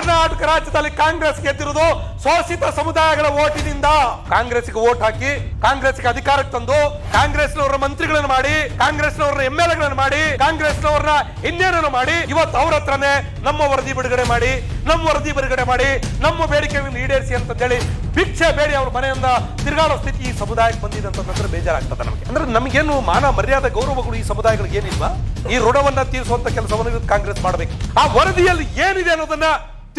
ಕರ್ನಾಟಕ ರಾಜ್ಯದಲ್ಲಿ ಕಾಂಗ್ರೆಸ್ ಗೆದ್ದಿರುವುದು ಶೋಷಿತ ಸಮುದಾಯಗಳ ಓಟಿನಿಂದ. ಕಾಂಗ್ರೆಸ್ಗೆ ಓಟ್ ಹಾಕಿ ಕಾಂಗ್ರೆಸ್ಗೆ ಅಧಿಕಾರಕ್ಕೆ ತಂದು, ಕಾಂಗ್ರೆಸ್ನವರ ಮಂತ್ರಿಗಳನ್ನು ಮಾಡಿ ಕಾಂಗ್ರೆಸ್ನವರ ಎಂ ಎಲ್ ಎಗಳನ್ನು ಮಾಡಿ, ಕಾಂಗ್ರೆಸ್ನವರನ್ನ ಇನ್ನೇನನ್ನು ಮಾಡಿ, ಇವತ್ತು ಅವ್ರ ಹತ್ರನೇ ನಮ್ಮ ವರದಿ ಬಿಡುಗಡೆ ಮಾಡಿ, ನಮ್ಮ ವರದಿ ಬಿಡುಗಡೆ ಮಾಡಿ, ನಮ್ಮ ಬೇಡಿಕೆ ಈಡೇರಿಸಿ ಅಂತ ಹೇಳಿ ಭಿಕ್ಷೆ ಬೇಡಿ ಅವ್ರ ಮನೆಯಿಂದ ತಿರುಗಾಡೋ ಸ್ಥಿತಿ ಈ ಸಮುದಾಯಕ್ಕೆ ಬಂದಿದೆ ಅಂತಂದ್ರೆ ಬೇಜಾರಾಗ್ತದೆ ನಮಗೆ. ಅಂದ್ರೆ ನಮಗೇನು ಮಾನ ಮರ್ಯಾದೆ ಗೌರವಗಳು ಈ ಸಮುದಾಯಗಳಿಗೆ ಏನಿಲ್ವಾ? ಈ ಋಣವನ್ನ ತೀರಿಸುವಂತ ಕೆಲಸವನ್ನು ಕಾಂಗ್ರೆಸ್ ಮಾಡಬೇಕು. ಆ ವರದಿಯಲ್ಲಿ ಏನಿದೆ ಅನ್ನೋದನ್ನ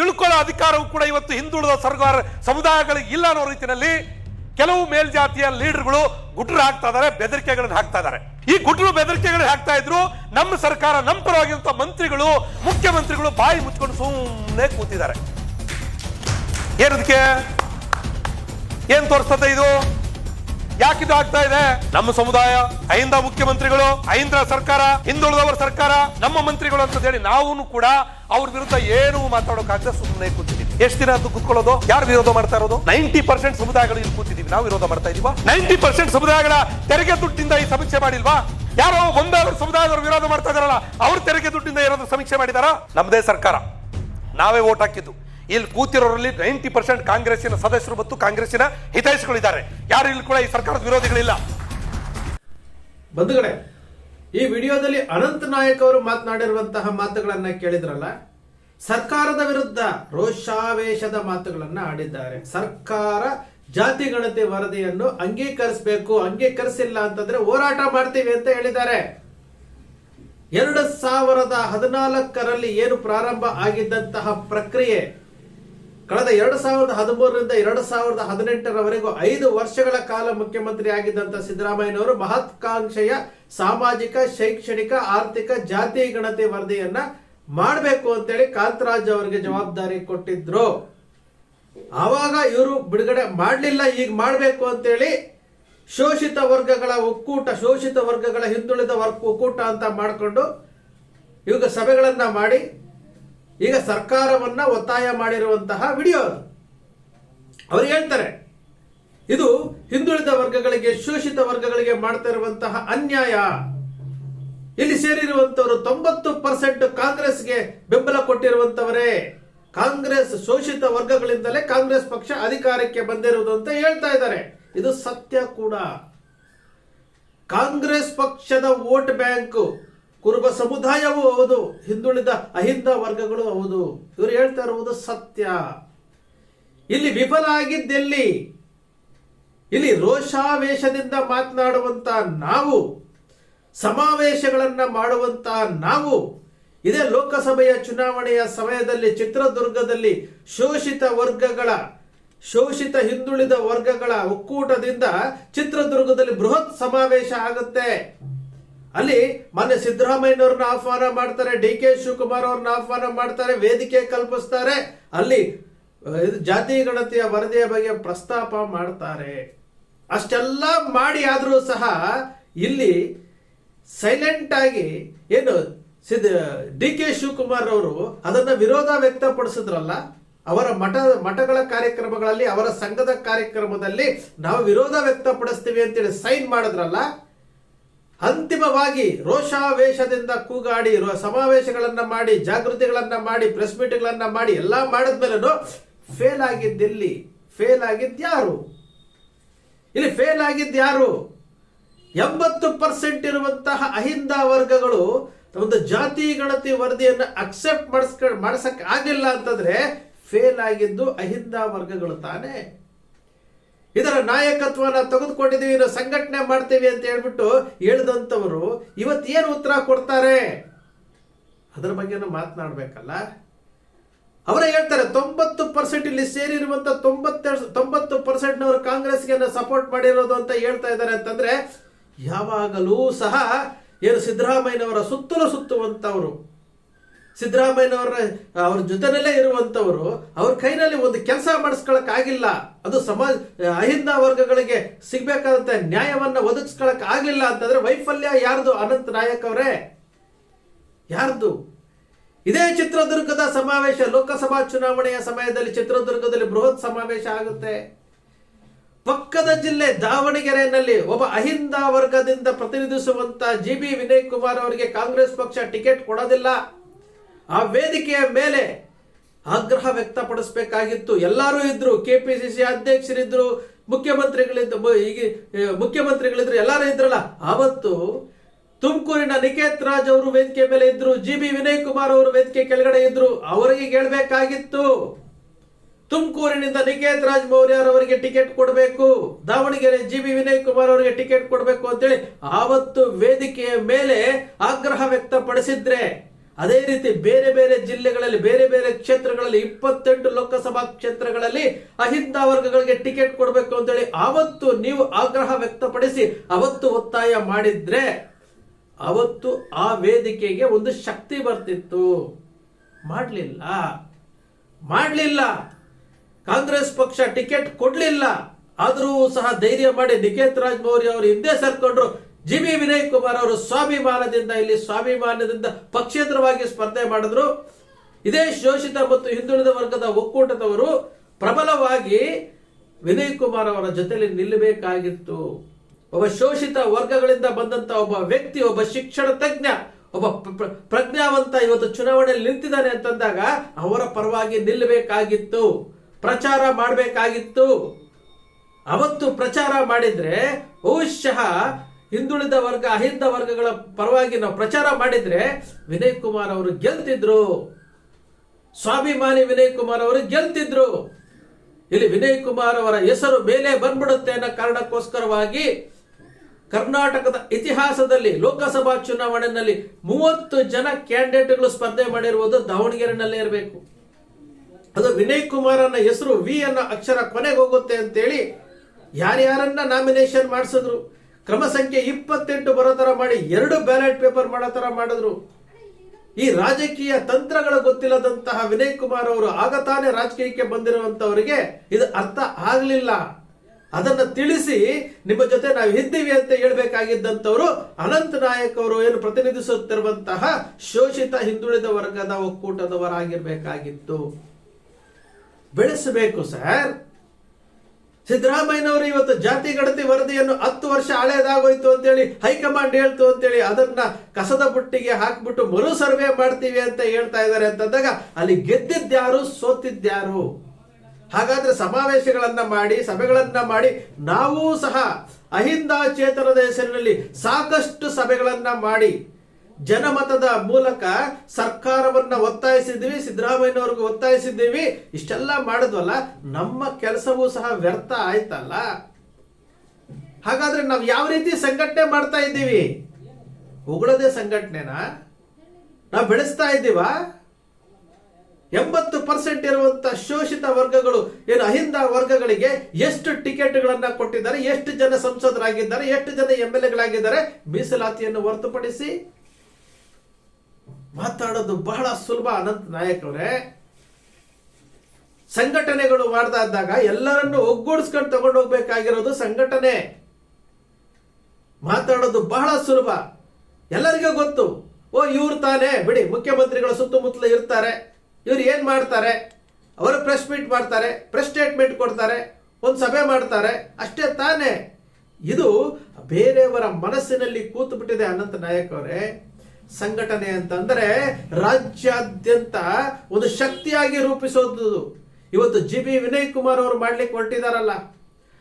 ತಿಳ್ಕೊಳ್ಳೋ ಅಧಿಕಾರವು ಕೂಡ ಇವತ್ತು ಹಿಂದುಳಿದ ಸರ್ಕಾರ ಸಮುದಾಯಗಳಿಗೆ ಇಲ್ಲ ಅನ್ನೋ ರೀತಿಯಲ್ಲಿ ಕೆಲವು ಮೇಲ್ಜಾತಿಯ ಲೀಡರ್ಗಳು ಗುಟ್ರು ಹಾಕ್ತಾ ಇದಾರೆ ಬೆದರಿಕೆಗಳನ್ನ ಹಾಕ್ತಾ ಇದಾರೆ ಈ ಗುಟ್ರು ಬೆದರಿಕೆಗಳನ್ನ ಹಾಕ್ತಾ ಇದ್ರು ನಮ್ಮ ಸರ್ಕಾರ ನಮ್ಮ ಪರವಾಗಿರುವಂತಹ ಮಂತ್ರಿಗಳು, ಮುಖ್ಯಮಂತ್ರಿಗಳು ಬಾಯಿ ಮುಚ್ಕೊಂಡು ಸುಮ್ಮನೆ ಕೂತಿದ್ದಾರೆ. ಏನದಕ್ಕೆ? ಏನ್ ತೋರಿಸ್ತದೆ ಇದು? ಯಾಕಿದು ಆಗ್ತಾ ಇದೆ? ನಮ್ಮ ಸಮುದಾಯ ಅಹಿಂದ ಮುಖ್ಯಮಂತ್ರಿಗಳು ಅಹಿಂದ ಸರ್ಕಾರ, ಹಿಂದುಳಿದವರ ಸರ್ಕಾರ, ನಮ್ಮ ಮಂತ್ರಿಗಳು ಅಂತ ಹೇಳಿ ನಾವು ಕೂಡ ಅವ್ರ ವಿರುದ್ಧ ಏನು ಮಾತಾಡೋಕಾಗದೆ ಸುಮ್ಮನೆ ಕೂತಿದ್ದೀವಿ ಎಷ್ಟು ದಿನ ಅದು ಕೂತ್ಕೊಳ್ಳೋದು? ಯಾರು ವಿರೋಧ ಮಾಡ್ತಾ ಇರೋದು? ನೈಂಟಿ ಪರ್ಸೆಂಟ್ ಸಮುದಾಯಗಳು ಇಲ್ಲಿ ಕೂತಿದ್ದೀವಿ ನಾವು ವಿರೋಧ ಮಾಡ್ತಾ ಇದೀವಾ? ನೈಂಟಿ ಪರ್ಸೆಂಟ್ ಸಮುದಾಯಗಳ ತೆರಿಗೆ ದುಡ್ಡಿಂದ ಈ ಸಮೀಕ್ಷೆ ಮಾಡಿಲ್ವಾ? ಯಾರೋ ಒಂದಾದ್ರು ಸಮುದಾಯದವರು ವಿರೋಧ ಮಾಡ್ತಾ ಇದಾರಲ್ಲ, ಅವ್ರ ತೆರಿಗೆ ದುಡ್ಡಿಂದ ಏನಾದ್ರು ಸಮೀಕ್ಷೆ ಮಾಡಿದಾರ? ನಮ್ಮದೇ ಸರ್ಕಾರ. ನಾವೇ ಓಟ್ ಹಾಕಿದ್ದು. ಇಲ್ಲಿ ಕೂತಿರೋರಲ್ಲಿ ನೈಂಟಿ ಪರ್ಸೆಂಟ್ ಕಾಂಗ್ರೆಸ್ಸಿನ ಸದಸ್ಯರು ಮತ್ತು ಕಾಂಗ್ರೆಸ್ಸಿನ ಹಿತೈಷಿಗಳಿದ್ದಾರೆ. ಯಾರು ಇಲ್ಲಿ ಕೂಡ ಈ ಸರ್ಕಾರದ ವಿರೋಧಿಗಳಿಲ್ಲ. ಬಂಧುಗಳೇ, ಈ ವಿಡಿಯೋದಲ್ಲಿ ಅನಂತ ನಾಯಕ್ ಅವರು ಮಾತನಾಡಿರುವಂತಹ ಮಾತುಗಳನ್ನ ಕೇಳಿದ್ರಲ್ಲ? ಸರ್ಕಾರದ ವಿರುದ್ಧ ರೋಷಾವೇಶದ ಮಾತುಗಳನ್ನ ಆಡಿದ್ದಾರೆ. ಸರ್ಕಾರ ಜಾತಿ ಗಣತಿ ವರದಿಯನ್ನು ಅಂಗೀಕರಿಸಬೇಕು, ಅಂಗೀಕರಿಸಿಲ್ಲ ಅಂತಂದ್ರೆ ಹೋರಾಟ ಮಾಡ್ತೀವಿ ಅಂತ ಹೇಳಿದ್ದಾರೆ. ಎರಡು ಸಾವಿರದ ಹದಿನಾಲ್ಕರಲ್ಲಿ ಏನು ಪ್ರಾರಂಭ ಆಗಿದ್ದಂತಹ ಪ್ರಕ್ರಿಯೆ ಕಳೆದ ಎರಡು ಸಾವಿರದ ಹದಿಮೂರರಿಂದ ಎರಡು ಸಾವಿರದ ಹದಿನೆಂಟರವರೆಗೂ ಐದು ವರ್ಷಗಳ ಕಾಲ ಮುಖ್ಯಮಂತ್ರಿ ಆಗಿದ್ದಂತ ಸಿದ್ದರಾಮಯ್ಯನವರು ಮಹತ್ವಾಕಾಂಕ್ಷೆಯ ಸಾಮಾಜಿಕ, ಶೈಕ್ಷಣಿಕ, ಆರ್ಥಿಕ, ಜಾತಿ ಗಣತಿ ವರದಿಯನ್ನ ಮಾಡಬೇಕು ಅಂತೇಳಿ ಕಾಂತರಾಜ್ ಅವರಿಗೆ ಜವಾಬ್ದಾರಿ ಕೊಟ್ಟಿದ್ರು. ಆವಾಗ ಇವರು ಬಿಡುಗಡೆ ಮಾಡಲಿಲ್ಲ, ಈಗ ಮಾಡಬೇಕು ಅಂತೇಳಿ ಶೋಷಿತ ವರ್ಗಗಳ ಒಕ್ಕೂಟ, ಶೋಷಿತ ವರ್ಗಗಳ ಹಿಂದುಳಿದ ವರ್ಗ ಒಕ್ಕೂಟ ಅಂತ ಮಾಡಿಕೊಂಡು ಇವಾಗ ಸಭೆಗಳನ್ನ ಮಾಡಿ ಈಗ ಸರ್ಕಾರವನ್ನ ಒತ್ತಾಯ ಮಾಡಿರುವಂತಹ ವಿಡಿಯೋ ಅವ್ರು ಹೇಳ್ತಾರೆ, ಇದು ಹಿಂದುಳಿದ ವರ್ಗಗಳಿಗೆ, ಶೋಷಿತ ವರ್ಗಗಳಿಗೆ ಮಾಡ್ತಾ ಇರುವಂತಹ ಅನ್ಯಾಯ. ಇಲ್ಲಿ ಸೇರಿರುವಂತವರು ತೊಂಬತ್ತು ಪರ್ಸೆಂಟ್ ಕಾಂಗ್ರೆಸ್ಗೆ ಬೆಂಬಲ ಕೊಟ್ಟಿರುವಂತವರೇ ಕಾಂಗ್ರೆಸ್ ಶೋಷಿತ ವರ್ಗಗಳಿಂದಲೇ ಕಾಂಗ್ರೆಸ್ ಪಕ್ಷ ಅಧಿಕಾರಕ್ಕೆ ಬಂದಿರುವುದು ಅಂತ ಹೇಳ್ತಾ ಇದ್ದಾರೆ. ಇದು ಸತ್ಯ ಕೂಡ. ಕಾಂಗ್ರೆಸ್ ಪಕ್ಷದ ವೋಟ್ ಬ್ಯಾಂಕ್ ಕುರುಬ ಸಮುದಾಯವೂ ಹೌದು, ಹಿಂದುಳಿದ ಅಹಿಂದ ವರ್ಗಗಳು ಹೌದು. ಇವರು ಹೇಳ್ತಾ ಇರುವುದು ಸತ್ಯ. ಇಲ್ಲಿ ವಿಫಲ ಆಗಿದ್ದೆಲ್ಲಿ? ಇಲ್ಲಿ ರೋಷಾವೇಶದಿಂದ ಮಾತನಾಡುವಂತ ನಾವು, ಸಮಾವೇಶಗಳನ್ನ ಮಾಡುವಂತ ನಾವು, ಇದೇ ಲೋಕಸಭೆಯ ಚುನಾವಣೆಯ ಸಮಯದಲ್ಲಿ ಚಿತ್ರದುರ್ಗದಲ್ಲಿ ಶೋಷಿತ ವರ್ಗಗಳ, ಶೋಷಿತ ಹಿಂದುಳಿದ ವರ್ಗಗಳ ಒಕ್ಕೂಟದಿಂದ ಚಿತ್ರದುರ್ಗದಲ್ಲಿ ಬೃಹತ್ ಸಮಾವೇಶ ಆಗುತ್ತೆ. ಅಲ್ಲಿ ಮೊನ್ನೆ ಸಿದ್ದರಾಮಯ್ಯನವ್ರನ್ನ ಆಹ್ವಾನ ಮಾಡ್ತಾರೆ ಡಿ ಕೆ ಶಿವಕುಮಾರ್ ಅವ್ರನ್ನ ಆಹ್ವಾನ ಮಾಡ್ತಾರೆ, ವೇದಿಕೆ ಕಲ್ಪಿಸ್ತಾರೆ. ಅಲ್ಲಿ ಜಾತಿ ಗಣತಿಯ ವರದಿಯ ಬಗ್ಗೆ ಪ್ರಸ್ತಾಪ ಮಾಡ್ತಾರೆ. ಅಷ್ಟೆಲ್ಲ ಮಾಡಿ ಆದರೂ ಸಹ ಇಲ್ಲಿ ಸೈಲೆಂಟ್ ಆಗಿ ಏನು ಸಿದ್ದ ಡಿ ಕೆ ಶಿವಕುಮಾರ್ ಅವರು ಅದನ್ನ ವಿರೋಧ ವ್ಯಕ್ತಪಡಿಸಿದ್ರಲ್ಲ, ಅವರ ಮಠ, ಮಠಗಳ ಕಾರ್ಯಕ್ರಮಗಳಲ್ಲಿ, ಅವರ ಸಂಘದ ಕಾರ್ಯಕ್ರಮದಲ್ಲಿ ನಾವು ವಿರೋಧ ವ್ಯಕ್ತಪಡಿಸ್ತೀವಿ ಅಂತೇಳಿ ಸೈನ್ ಮಾಡಿದ್ರಲ್ಲ ಅಂತಿಮವಾಗಿ ರೋಷಾವೇಶದಿಂದ ಕೂಗಾಡಿ ಸಮಾವೇಶಗಳನ್ನು ಮಾಡಿ, ಜಾಗೃತಿಗಳನ್ನ ಮಾಡಿ ಪ್ರೆಸ್ ಮೀಟ್ಗಳನ್ನ ಮಾಡಿ, ಎಲ್ಲ ಮಾಡಿದ್ಮೇಲೂ ಫೇಲ್ ಆಗಿದ್ದೆಲ್ಲಿ ಫೇಲ್ ಆಗಿದ್ದ ಯಾರು? ಇಲ್ಲಿ ಫೇಲ್ ಆಗಿದ್ದ ಯಾರು? ಎಂಬತ್ತು ಪರ್ಸೆಂಟ್ ಇರುವಂತಹ ಅಹಿಂದ ವರ್ಗಗಳು ಒಂದು ಜಾತಿ, ಗಣತಿ, ವರದಿಯನ್ನು ಅಕ್ಸೆಪ್ಟ್ ಮಾಡಿಸ್ಕ ಮಾಡಿಸಕ್ ಆಗಿಲ್ಲ ಅಂತಂದ್ರೆ ಫೇಲ್ ಆಗಿದ್ದು ಅಹಿಂದ ವರ್ಗಗಳು ತಾನೇ. ಇದರ ನಾಯಕತ್ವನ ತೆಗೆದುಕೊಂಡಿದ್ದೀವಿ, ಇನ್ನು ಸಂಘಟನೆ ಮಾಡ್ತೀವಿ ಅಂತ ಹೇಳ್ಬಿಟ್ಟು ಹೇಳಿದಂಥವರು ಏನು ಉತ್ತರ ಕೊಡ್ತಾರೆ? ಅದರ ಬಗ್ಗೆನೂ ಮಾತನಾಡಬೇಕಲ್ಲ. ಅವರೇ ಹೇಳ್ತಾರೆ, ತೊಂಬತ್ತು ಪರ್ಸೆಂಟ್ ಇಲ್ಲಿ ಸೇರಿರುವಂತ ತೊಂಬತ್ತೆರಡು ತೊಂಬತ್ತು ಪರ್ಸೆಂಟ್ನವರು ಕಾಂಗ್ರೆಸ್ಗೆ ಸಪೋರ್ಟ್ ಮಾಡಿರೋದು ಅಂತ ಹೇಳ್ತಾ ಇದ್ದಾರೆ ಅಂತಂದ್ರೆ, ಯಾವಾಗಲೂ ಸಹ ಏನು ಸಿದ್ದರಾಮಯ್ಯನವರ ಸುತ್ತಲೂ ಸುತ್ತುವಂತವರು ಸಿದ್ದರಾಮಯ್ಯನವರ ಅವ್ರ ಜೊತೆನಲ್ಲೇ ಇರುವಂತವರು ಅವ್ರ ಕೈನಲ್ಲಿ ಒಂದು ಕೆಲಸ ಮಾಡಿಸ್ಕೊಳಕ್ಕಾಗಿಲ್ಲ. ಅದು ಸಮಾಜ, ಅಹಿಂದ ವರ್ಗಗಳಿಗೆ ಸಿಗ್ಬೇಕಾದಂತ ನ್ಯಾಯವನ್ನ ಒದಗಿಸ್ಕೊಳಕ್ ಆಗ್ಲಿಲ್ಲ ಅಂತಂದ್ರೆ ವೈಫಲ್ಯ ಯಾರ್ದು? ಅನಂತ್ ನಾಯಕ್ ಅವರೇ. ಯಾರ್ದು? ಇದೇ ಚಿತ್ರದುರ್ಗದ ಸಮಾವೇಶ, ಲೋಕಸಭಾ ಚುನಾವಣೆಯ ಸಮಯದಲ್ಲಿ ಚಿತ್ರದುರ್ಗದಲ್ಲಿ ಬೃಹತ್ ಸಮಾವೇಶ ಆಗುತ್ತೆ. ಪಕ್ಕದ ಜಿಲ್ಲೆ ದಾವಣಗೆರೆಯಲ್ಲಿ ಒಬ್ಬ ಅಹಿಂದ ವರ್ಗದಿಂದ ಪ್ರತಿನಿಧಿಸುವಂತ ಜಿ ಬಿ ವಿನಯ್ ಕುಮಾರ್ ಅವರಿಗೆ ಕಾಂಗ್ರೆಸ್ ಪಕ್ಷ ಟಿಕೆಟ್ ಕೊಡೋದಿಲ್ಲ. ಆ ವೇದಿಕೆಯ ಮೇಲೆ ಆಗ್ರಹ ವ್ಯಕ್ತಪಡಿಸಬೇಕಾಗಿತ್ತು. ಎಲ್ಲರೂ ಇದ್ರು ಸಿ ಅಧ್ಯಕ್ಷರಿದ್ರು, ಮುಖ್ಯಮಂತ್ರಿಗಳಿದ್ದ ಈಗ ಮುಖ್ಯಮಂತ್ರಿಗಳಿದ್ರು, ಎಲ್ಲರೂ ಇದ್ರಲ್ಲ. ಅವತ್ತು ತುಮಕೂರಿನ ನಿಕೇತ್ ರಾಜ್ ಅವರು ವೇದಿಕೆ ಮೇಲೆ ಇದ್ರು, ಜಿ ಬಿ ವಿನಯ್ ಕುಮಾರ್ ಅವರು ವೇದಿಕೆ ಕೆಳಗಡೆ ಇದ್ರು. ಅವರಿಗೆ ಹೇಳ್ಬೇಕಾಗಿತ್ತು, ತುಮಕೂರಿನಿಂದ ನಿಕೇತ್ ರಾಜ್ ಮೌರ್ಯರವರಿಗೆ ಟಿಕೆಟ್ ಕೊಡಬೇಕು, ದಾವಣಗೆರೆ ಜಿ ಬಿ ವಿನಯ್ ಕುಮಾರ್ ಅವರಿಗೆ ಟಿಕೆಟ್ ಕೊಡಬೇಕು ಅಂತೇಳಿ ಆವತ್ತು ವೇದಿಕೆಯ ಮೇಲೆ ಆಗ್ರಹ ವ್ಯಕ್ತಪಡಿಸಿದ್ರೆ ಅದೇ ರೀತಿ ಬೇರೆ ಬೇರೆ ಜಿಲ್ಲೆಗಳಲ್ಲಿ, ಬೇರೆ ಬೇರೆ ಕ್ಷೇತ್ರಗಳಲ್ಲಿ, ಇಪ್ಪತ್ತೆಂಟು ಲೋಕಸಭಾ ಕ್ಷೇತ್ರಗಳಲ್ಲಿ ಅಹಿಂದ ವರ್ಗಗಳಿಗೆ ಟಿಕೆಟ್ ಕೊಡಬೇಕು ಅಂತೇಳಿ ಆವತ್ತು ನೀವು ಆಗ್ರಹ ವ್ಯಕ್ತಪಡಿಸಿ ಅವತ್ತು ಒತ್ತಾಯ ಮಾಡಿದ್ರೆ ಅವತ್ತು ಆ ವೇದಿಕೆಗೆ ಒಂದು ಶಕ್ತಿ ಬರ್ತಿತ್ತು. ಮಾಡಲಿಲ್ಲ. ಮಾಡಲಿಲ್ಲ. ಕಾಂಗ್ರೆಸ್ ಪಕ್ಷ ಟಿಕೆಟ್ ಕೊಡಲಿಲ್ಲ. ಆದರೂ ಸಹ ಧೈರ್ಯ ಮಾಡಿ ನಿಕೇತ್ ರಾಜ್ ಮೌರ್ಯ ಅವರು ಹಿಂದೆ ಸರ್ಕೊಂಡ್ರು. ಜಿ ಬಿ ವಿನಯ್ ಕುಮಾರ್ ಅವರು ಸ್ವಾಭಿಮಾನದಿಂದ ಇಲ್ಲಿ ಸ್ವಾಭಿಮಾನದಿಂದ ಪಕ್ಷೇತರವಾಗಿ ಸ್ಪರ್ಧೆ ಮಾಡಿದ್ರು. ಇದೇ ಶೋಷಿತ ಮತ್ತು ಹಿಂದುಳಿದ ವರ್ಗದ ಒಕ್ಕೂಟದವರು ಪ್ರಬಲವಾಗಿ ವಿನಯ್ ಕುಮಾರ್ ಅವರ ಜೊತೆಯಲ್ಲಿ ನಿಲ್ಲಬೇಕಾಗಿತ್ತು. ಒಬ್ಬ ಶೋಷಿತ ವರ್ಗಗಳಿಂದ ಬಂದಂತ ಒಬ್ಬ ವ್ಯಕ್ತಿ, ಒಬ್ಬ ಶಿಕ್ಷಣ ತಜ್ಞ, ಒಬ್ಬ ಪ್ರ- ಪ್ರ- ಪ್ರಜ್ಞಾವಂತ ಇವತ್ತು ಚುನಾವಣೆಯಲ್ಲಿ ನಿಂತಿದ್ದಾನೆ ಅಂತಂದಾಗ ಅವರ ಪರವಾಗಿ ನಿಲ್ಲಬೇಕಾಗಿತ್ತು. ಪ್ರಚಾರ ಮಾಡಬೇಕಾಗಿತ್ತು. ಅವತ್ತು ಪ್ರಚಾರ ಮಾಡಿದ್ರೆ ಬಹುಶಃ ಹಿಂದುಳಿದ ವರ್ಗ, ಅಹಿಂದ ವರ್ಗಗಳ ಪರವಾಗಿ ನಾವು ಪ್ರಚಾರ ಮಾಡಿದ್ರೆ ವಿನಯ್ ಕುಮಾರ್ ಅವರು ಗೆಲ್ತಿದ್ರು. ಸ್ವಾಭಿಮಾನಿ ವಿನಯ್ ಕುಮಾರ್ ಅವರು ಗೆಲ್ತಿದ್ರು. ಇಲ್ಲಿ ವಿನಯ್ ಕುಮಾರ್ ಅವರ ಹೆಸರು ಮೇಲೆ ಬಂದ್ಬಿಡುತ್ತೆ ಅನ್ನೋ ಕಾರಣಕ್ಕೋಸ್ಕರವಾಗಿ ಕರ್ನಾಟಕದ ಇತಿಹಾಸದಲ್ಲಿ ಲೋಕಸಭಾ ಚುನಾವಣೆಯಲ್ಲಿ ಮೂವತ್ತು ಜನ ಕ್ಯಾಂಡಿಡೇಟ್ಗಳು ಸ್ಪರ್ಧೆ ಮಾಡಿರುವುದು ದಾವಣಗೆರೆನಲ್ಲೇ ಇರಬೇಕು. ಅದು ವಿನಯ್ ಕುಮಾರ್ ಅನ್ನೋ ಹೆಸರು ವಿ ಅನ್ನೋ ಅಕ್ಷರ ಕೊನೆಗೆ ಹೋಗುತ್ತೆ ಅಂತೇಳಿ ಯಾರ್ಯಾರನ್ನ ನಾಮಿನೇಷನ್ ಮಾಡಿಸಿದ್ರು? ಕ್ರಮ ಸಂಖ್ಯೆ ಇಪ್ಪತ್ತೆಂಟು ಬರೋ ತರ ಮಾಡಿ ಎರಡು ಬ್ಯಾಲೆಟ್ ಪೇಪರ್ ಮಾಡೋ ತರ ಮಾಡಿದ್ರು. ಈ ರಾಜಕೀಯ ತಂತ್ರಗಳು ಗೊತ್ತಿಲ್ಲದಂತಹ ವಿನಯ್ ಕುಮಾರ್ ಅವರು ಆಗ ತಾನೇ ರಾಜಕೀಯಕ್ಕೆ ಬಂದಿರುವಂತವರಿಗೆ ಇದು ಅರ್ಥ ಆಗಲಿಲ್ಲ. ಅದನ್ನು ತಿಳಿಸಿ ನಿಮ್ಮ ಜೊತೆ ನಾವು ಇದ್ದೀವಿ ಅಂತ ಹೇಳಬೇಕಾಗಿದ್ದಂಥವರು ಅನಂತ ನಾಯಕ್ ಅವರು ಏನು ಪ್ರತಿನಿಧಿಸುತ್ತಿರುವಂತಹ ಶೋಷಿತ ಹಿಂದುಳಿದ ವರ್ಗದ ಒಕ್ಕೂಟದವರಾಗಿರ್ಬೇಕಾಗಿತ್ತು. ಬೆಳೆಸಬೇಕು, ಸರ್. ಸಿದ್ದರಾಮಯ್ಯನವರು ಇವತ್ತು ಜಾತಿ ಗಣತಿ ವರದಿಯನ್ನು ಹತ್ತು ವರ್ಷ ಹಳೇದಾಗೋಯ್ತು ಅಂತೇಳಿ ಹೈಕಮಾಂಡ್ ಹೇಳ್ತು ಅಂತೇಳಿ ಅದನ್ನ ಕಸದ ಬುಟ್ಟಿಗೆ ಹಾಕ್ಬಿಟ್ಟು ಮರು ಸರ್ವೆ ಮಾಡ್ತೀವಿ ಅಂತ ಹೇಳ್ತಾ ಇದ್ದಾರೆ ಅಂತಂದಾಗ ಅಲ್ಲಿ ಗೆದ್ದಿದ್ದ್ಯಾರು, ಸೋತಿದ್ದ್ಯಾರು? ಹಾಗಾದ್ರೆ ಸಮಾವೇಶಗಳನ್ನ ಮಾಡಿ, ಸಭೆಗಳನ್ನ ಮಾಡಿ ನಾವೂ ಸಹ ಅಹಿಂದ ಚೇತನದ ಹೆಸರಿನಲ್ಲಿ ಸಾಕಷ್ಟು ಸಭೆಗಳನ್ನ ಮಾಡಿ ಜನಮತದ ಮೂಲಕ ಸರ್ಕಾರವನ್ನ ಒತ್ತಾಯಿಸಿದ್ದೀವಿ, ಸಿದ್ದರಾಮಯ್ಯನವ್ರಿಗೆ ಒತ್ತಾಯಿಸಿದ್ದೀವಿ, ಇಷ್ಟೆಲ್ಲ ಮಾಡಿದ್ವಲ್ಲ, ನಮ್ಮ ಕೆಲಸವೂ ಸಹ ವ್ಯರ್ಥ ಆಯ್ತಲ್ಲ? ಹಾಗಾದ್ರೆ ನಾವು ಯಾವ ರೀತಿ ಸಂಘಟನೆ ಮಾಡ್ತಾ ಇದ್ದೀವಿ? ಉಗುಳದೆ ಸಂಘಟನೆನ? ನಾವು ಬೆಳೆಸ್ತಾ ಇದ್ದೀವಾ? ಎಂಬತ್ತು ಪರ್ಸೆಂಟ್ ಇರುವಂತ ಶೋಷಿತ ವರ್ಗಗಳು, ಏನು ಅಹಿಂದ ವರ್ಗಗಳಿಗೆ ಎಷ್ಟು ಟಿಕೆಟ್ಗಳನ್ನ ಕೊಟ್ಟಿದ್ದಾರೆ, ಎಷ್ಟು ಜನ ಸಂಸದರಾಗಿದ್ದಾರೆ, ಎಷ್ಟು ಜನ ಎಂ ಎಲ್ ಎಗಳಾಗಿದ್ದಾರೆ, ಮೀಸಲಾತಿಯನ್ನು ಹೊರತುಪಡಿಸಿ ಮಾತಾಡೋದು ಬಹಳ ಸುಲಭ ಅನಂತ್ ನಾಯಕ್ ಅವರೇ ಸಂಘಟನೆಗಳು ಮಾಡ್ತಾ ಇದ್ದಾಗ ಎಲ್ಲರನ್ನು ಒಗ್ಗೂಡಿಸ್ಕೊಂಡು ತಗೊಂಡು ಹೋಗ್ಬೇಕಾಗಿರೋದು ಸಂಘಟನೆ. ಮಾತಾಡೋದು ಬಹಳ ಸುಲಭ. ಎಲ್ಲರಿಗೂ ಗೊತ್ತು. ಓ, ಇವ್ರು ತಾನೇ. ಬಿಡಿ, ಮುಖ್ಯಮಂತ್ರಿಗಳ ಸುತ್ತಮುತ್ತಲು ಇರ್ತಾರೆ. ಇವ್ರು ಏನ್ ಮಾಡ್ತಾರೆ? ಅವರು ಪ್ರೆಸ್ ಮೀಟ್ ಮಾಡ್ತಾರೆ ಪ್ರೆಸ್ ಸ್ಟೇಟ್ಮೆಂಟ್ ಕೊಡ್ತಾರೆ, ಒಂದು ಸಭೆ ಮಾಡ್ತಾರೆ. ಅಷ್ಟೇ ತಾನೇ. ಇದು ಬೇರೆಯವರ ಮನಸ್ಸಿನಲ್ಲಿ ಕೂತು ಬಿಟ್ಟಿದೆ ಅನಂತ ನಾಯಕ್ ಅವರೇ ಸಂಘಟನೆ ಅಂತಂದ್ರೆ ರಾಜ್ಯಾದ್ಯಂತ ಒಂದು ಶಕ್ತಿಯಾಗಿ ರೂಪಿಸೋದು ಇವತ್ತು ಜಿ ಬಿ ವಿನಯ್ ಕುಮಾರ್ ಅವರು ಮಾಡ್ಲಿಕ್ಕೆ ಹೊರಟಿದಾರಲ್ಲ.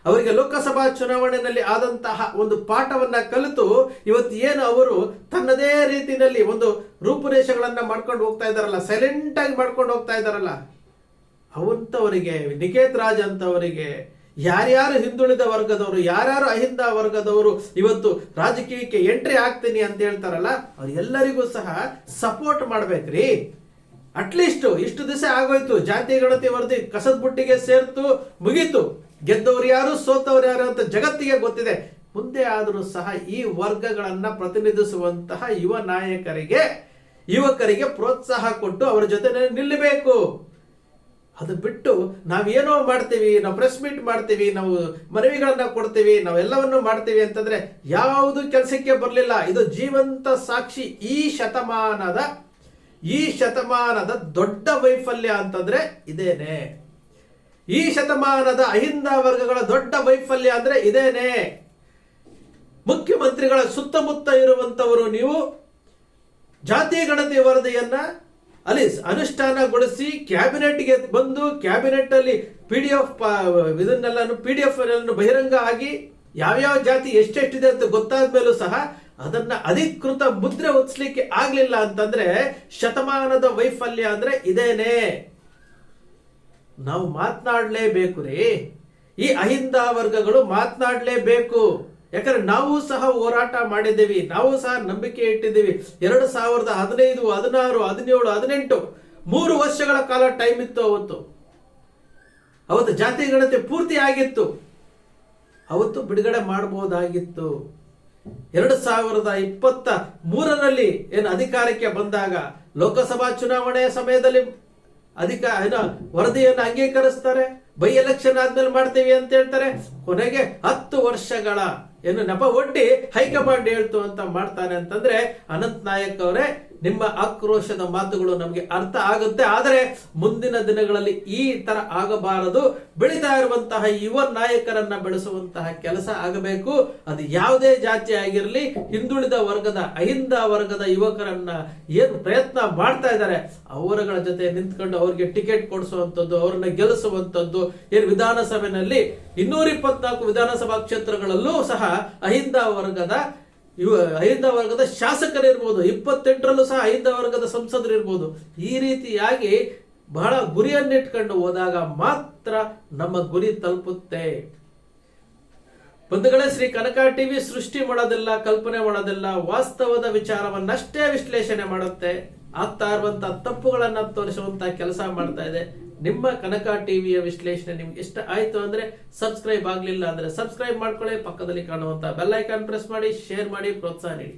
ಅವರಿಗೆ ಲೋಕಸಭಾ ಚುನಾವಣೆಯಲ್ಲಿ ಆದಂತಹ ಒಂದು ಪಾಠವನ್ನ ಕಲಿತು ಇವತ್ತು ಏನು ಅವರು ತನ್ನದೇ ರೀತಿಯಲ್ಲಿ ಒಂದು ರೂಪುರೇಷೆಗಳನ್ನ ಮಾಡ್ಕೊಂಡು ಹೋಗ್ತಾ ಇದಾರಲ್ಲ ಸೈಲೆಂಟ್ ಆಗಿ ಮಾಡ್ಕೊಂಡು ಹೋಗ್ತಾ ಇದಾರಲ್ಲ. ಅವಂತವರಿಗೆ, ನಿಕೇತ್ ರಾಜ್ ಅಂತವರಿಗೆ ಯಾರ್ಯಾರು ಹಿಂದುಳಿದ ವರ್ಗದವರು, ಯಾರ್ಯಾರು ಅಹಿಂದ ವರ್ಗದವರು, ಇವತ್ತು ರಾಜಕೀಯಕ್ಕೆ ಎಂಟ್ರಿ ಆಗ್ತೀನಿ ಅಂತ ಹೇಳ್ತಾರಲ್ಲ ಅವ್ರು ಎಲ್ಲರಿಗೂ ಸಹ ಸಪೋರ್ಟ್ ಮಾಡ್ಬೇಕ್ರಿ. ಅಟ್ಲೀಸ್ಟ್ ಇಷ್ಟು ದಿವಸ ಆಗೋಯ್ತು, ಜಾತಿ, ಗಣತಿ, ವರದಿ, ಕಸದ ಬುಟ್ಟಿಗೆ ಸೇರ್ತು, ಮುಗೀತು. ಗೆದ್ದವ್ರು ಯಾರು, ಸೋತವ್ರು ಯಾರು ಅಂತ ಜಗತ್ತಿಗೆ ಗೊತ್ತಿದೆ. ಮುಂದೆ ಆದರೂ ಸಹ ಈ ವರ್ಗಗಳನ್ನ ಪ್ರತಿನಿಧಿಸುವಂತಹ ಯುವ ನಾಯಕರಿಗೆ, ಯುವಕರಿಗೆ ಪ್ರೋತ್ಸಾಹ ಕೊಟ್ಟು ಅವರ ಜೊತೆ ನಿಲ್ಲಬೇಕು. ಅದು ಬಿಟ್ಟು ನಾವೇನೋ ಮಾಡ್ತೀವಿ, ನಾವು ಪ್ರೆಸ್ ಮೀಟ್ ಮಾಡ್ತೀವಿ, ನಾವು ಮನವಿಗಳನ್ನ ಕೊಡ್ತೀವಿ, ನಾವೆಲ್ಲವನ್ನು ಮಾಡ್ತೀವಿ ಅಂತಂದ್ರೆ ಯಾವುದು ಕೆಲಸಕ್ಕೆ ಬರಲಿಲ್ಲ. ಇದು ಜೀವಂತ ಸಾಕ್ಷಿ. ಈ ಶತಮಾನದ ಈ ಶತಮಾನದ ದೊಡ್ಡ ವೈಫಲ್ಯ ಅಂತಂದ್ರೆ ಇದೇನೆ. ಈ ಶತಮಾನದ ಅಹಿಂದ ವರ್ಗಗಳ ದೊಡ್ಡ ವೈಫಲ್ಯ ಅಂದ್ರೆ ಇದೇನೆ. ಮುಖ್ಯಮಂತ್ರಿಗಳ ಸುತ್ತಮುತ್ತ ಇರುವಂತವರು ನೀವು ಜಾತಿ ಗಣತಿ ವರದಿಯನ್ನ ಅಲ್ಲಿ ಅನುಷ್ಠಾನಗೊಳಿಸಿ ಕ್ಯಾಬಿನೆಟ್ಗೆ ಬಂದು ಕ್ಯಾಬಿನೆಟ್ ಅಲ್ಲಿ ಪಿ ಡಿ ಎಫ್ ಇದನ್ನೆಲ್ಲ ಪಿ ಡಿ ಎಫ್ ಬಹಿರಂಗ ಆಗಿ ಯಾವ್ಯಾವ ಜಾತಿ ಎಷ್ಟೆಷ್ಟಿದೆ ಅಂತ ಗೊತ್ತಾದ ಮೇಲೂ ಸಹ ಅದನ್ನ ಅಧಿಕೃತ ಮುದ್ರೆ ಹೊತ್ಸ್ಲಿಕ್ಕೆ ಆಗ್ಲಿಲ್ಲ ಅಂತಂದ್ರೆ ಶತಮಾನದ ವೈಫಲ್ಯ ಅಂದ್ರೆ ಇದೇನೆ. ನಾವು ಮಾತನಾಡಲೇಬೇಕು ರೀ. ಈ ಅಹಿಂದ ವರ್ಗಗಳು ಮಾತನಾಡಲೇಬೇಕು. ಯಾಕಂದ್ರೆ ನಾವು ಸಹ ಹೋರಾಟ ಮಾಡಿದ್ದೀವಿ, ನಾವು ಸಹ ನಂಬಿಕೆ ಇಟ್ಟಿದ್ದೀವಿ. ಎರಡು ಸಾವಿರದ ಹದಿನೈದು, ಹದಿನಾರು, ಹದಿನೇಳು, ಹದಿನೆಂಟು, ಮೂರು ವರ್ಷಗಳ ಕಾಲ ಟೈಮ್ ಇತ್ತು ಅವತ್ತು. ಅವತ್ತು ಜಾತಿ ಗಣತಿ ಪೂರ್ತಿ ಆಗಿತ್ತು. ಅವತ್ತು ಬಿಡುಗಡೆ ಮಾಡಬಹುದಾಗಿತ್ತು. ಎರಡು ಸಾವಿರದ ಇಪ್ಪತ್ತ ಮೂರರಲ್ಲಿ ಏನು ಅಧಿಕಾರಕ್ಕೆ ಬಂದಾಗ ಲೋಕಸಭಾ ಚುನಾವಣೆಯ ಸಮಯದಲ್ಲಿ ಅಧಿಕ, ಏನು ವರದಿಯನ್ನು ಅಂಗೀಕರಿಸ್ತಾರೆ ಬೈ ಎಲೆಕ್ಷನ್ ಆದ್ಮೇಲೆ ಮಾಡ್ತೀವಿ ಅಂತ ಹೇಳ್ತಾರೆ. ಕೊನೆಗೆ ಹತ್ತು ವರ್ಷಗಳ ಏನು ನೆಪ ಒಡ್ಡಿ ಹೈಕಮಾಂಡ್ ಹೇಳ್ತು ಅಂತ ಮಾಡ್ತಾನೆ ಅಂತಂದ್ರೆ ಅನಂತ್ ನಾಯಕ್ ಅವರೇ ನಿಮ್ಮ ಆಕ್ರೋಶದ ಮಾತುಗಳು ನಮಗೆ ಅರ್ಥ ಆಗುತ್ತೆ. ಆದರೆ ಮುಂದಿನ ದಿನಗಳಲ್ಲಿ ಈ ತರ ಆಗಬಾರದು. ಬೆಳೀತಾ ಇರುವಂತಹ ಯುವ ನಾಯಕರನ್ನ ಬೆಳೆಸುವಂತಹ ಕೆಲಸ ಆಗಬೇಕು. ಅದು ಯಾವುದೇ ಜಾತಿ ಆಗಿರಲಿ, ಹಿಂದುಳಿದ ವರ್ಗದ, ಅಹಿಂದ ವರ್ಗದ ಯುವಕರನ್ನ ಏನು ಪ್ರಯತ್ನ ಮಾಡ್ತಾ ಇದ್ದಾರೆ, ಅವರುಗಳ ಜೊತೆ ನಿಂತ್ಕೊಂಡು ಅವ್ರಿಗೆ ಟಿಕೆಟ್ ಕೊಡಿಸುವಂತದ್ದು ಅವ್ರನ್ನ ಗೆಲ್ಲಿಸುವಂಥದ್ದು, ಏನು ವಿಧಾನಸಭೆಯಲ್ಲಿ ಇನ್ನೂರ ಇಪ್ಪತ್ನಾಲ್ಕು ವಿಧಾನಸಭಾ ಕ್ಷೇತ್ರಗಳಲ್ಲೂ ಸಹ ಅಹಿಂದ ವರ್ಗದ ಇವ ಅಹಿಂದ ವರ್ಗದ ಶಾಸಕರಿರ್ಬೋದು, ಇಪ್ಪತ್ತೆಂಟರಲ್ಲೂ ಸಹ ಐದ ವರ್ಗದ ಸಂಸದರು ಇರ್ಬೋದು ಈ ರೀತಿಯಾಗಿ ಬಹಳ ಗುರಿಯನ್ನಿಟ್ಕೊಂಡು ಹೋದಾಗ ಮಾತ್ರ ನಮ್ಮ ಗುರಿ ತಲುಪುತ್ತೆ. ಬಂಧುಗಳೇ, ಶ್ರೀ ಕನಕ ಟಿವಿ ಸೃಷ್ಟಿ ಮಾಡೋದಿಲ್ಲ, ಕಲ್ಪನೆ ಮಾಡೋದಿಲ್ಲ, ವಾಸ್ತವದ ವಿಚಾರವನ್ನಷ್ಟೇ ವಿಶ್ಲೇಷಣೆ ಮಾಡುತ್ತೆ. ಆಗ್ತಾ ಇರುವಂತಹ ತಪ್ಪುಗಳನ್ನ ತೋರಿಸುವಂತಹ ಕೆಲಸ ಮಾಡ್ತಾ ಇದೆ. ನಿಮ್ಮ ಕನಕ ಟಿವಿಯ ವಿಶ್ಲೇಷಣೆ ನಿಮ್ಗೆ ಇಷ್ಟ ಆಯ್ತು ಅಂದ್ರೆ ಸಬ್ಸ್ಕ್ರೈಬ್ ಆಗ್ಲಿಲ್ಲ ಅಂದ್ರೆ ಸಬ್ಸ್ಕ್ರೈಬ್ ಮಾಡ್ಕೊಳ್ಳಿ, ಪಕ್ಕದಲ್ಲಿ ಕಾಣುವಂತ ಬೆಲ್ ಐಕಾನ್ ಪ್ರೆಸ್ ಮಾಡಿ ಶೇರ್ ಮಾಡಿ, ಪ್ರೋತ್ಸಾಹ ನೀಡಿ.